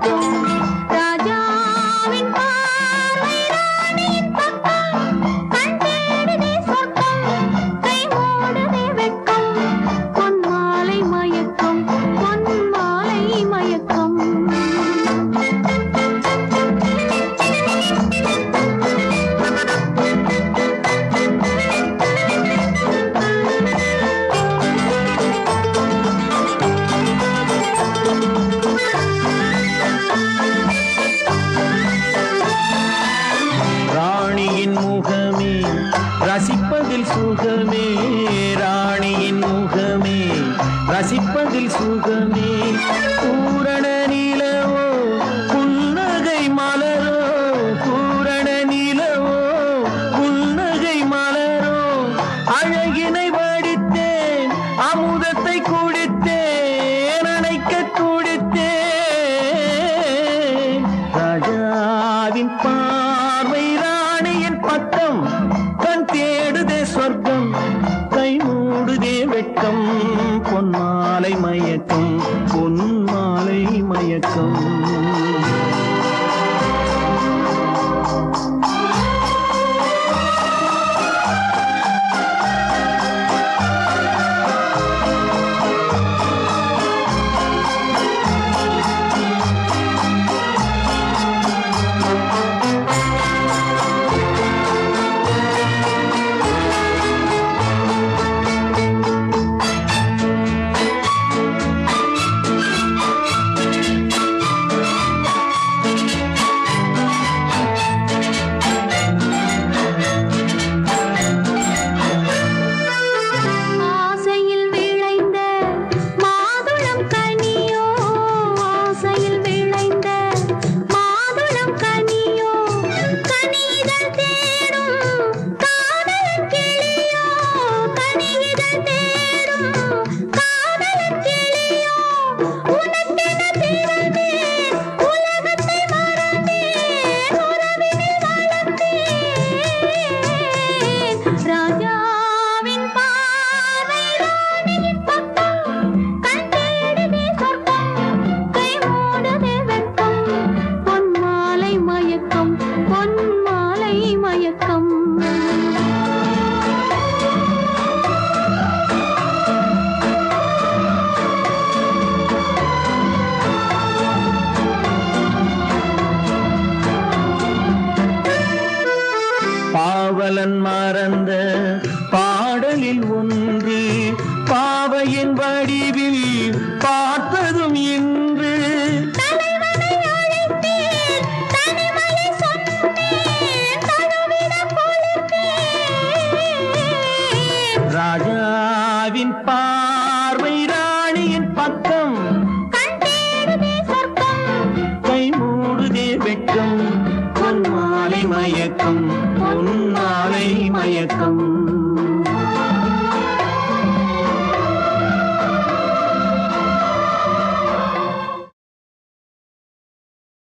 Thank you. முகமே ராணியின் முகமே. ரசிப்பதில் சுகமே. பூரண நிலவோ புன்னகை மலரோ. பூரண நிலவோ புன்னகை மலரோ. அழகினை வடித்தேன் அமுதத்தை குடித்தேன் அணைக்க துடித்தேன். ராஜாவின் பார்வை ராணியின் பட்டம். பொன்மாலை மயக்கம் பொன்மாலை மயக்கம். வடிவில் பார்த்ததும் இன்று. ராஜாவின் பார்வை ராணியின் பக்கம். கை மூடுதே வெட்கம். பொன்மாலை மயக்கம் பொன்மாலை மயக்கம்.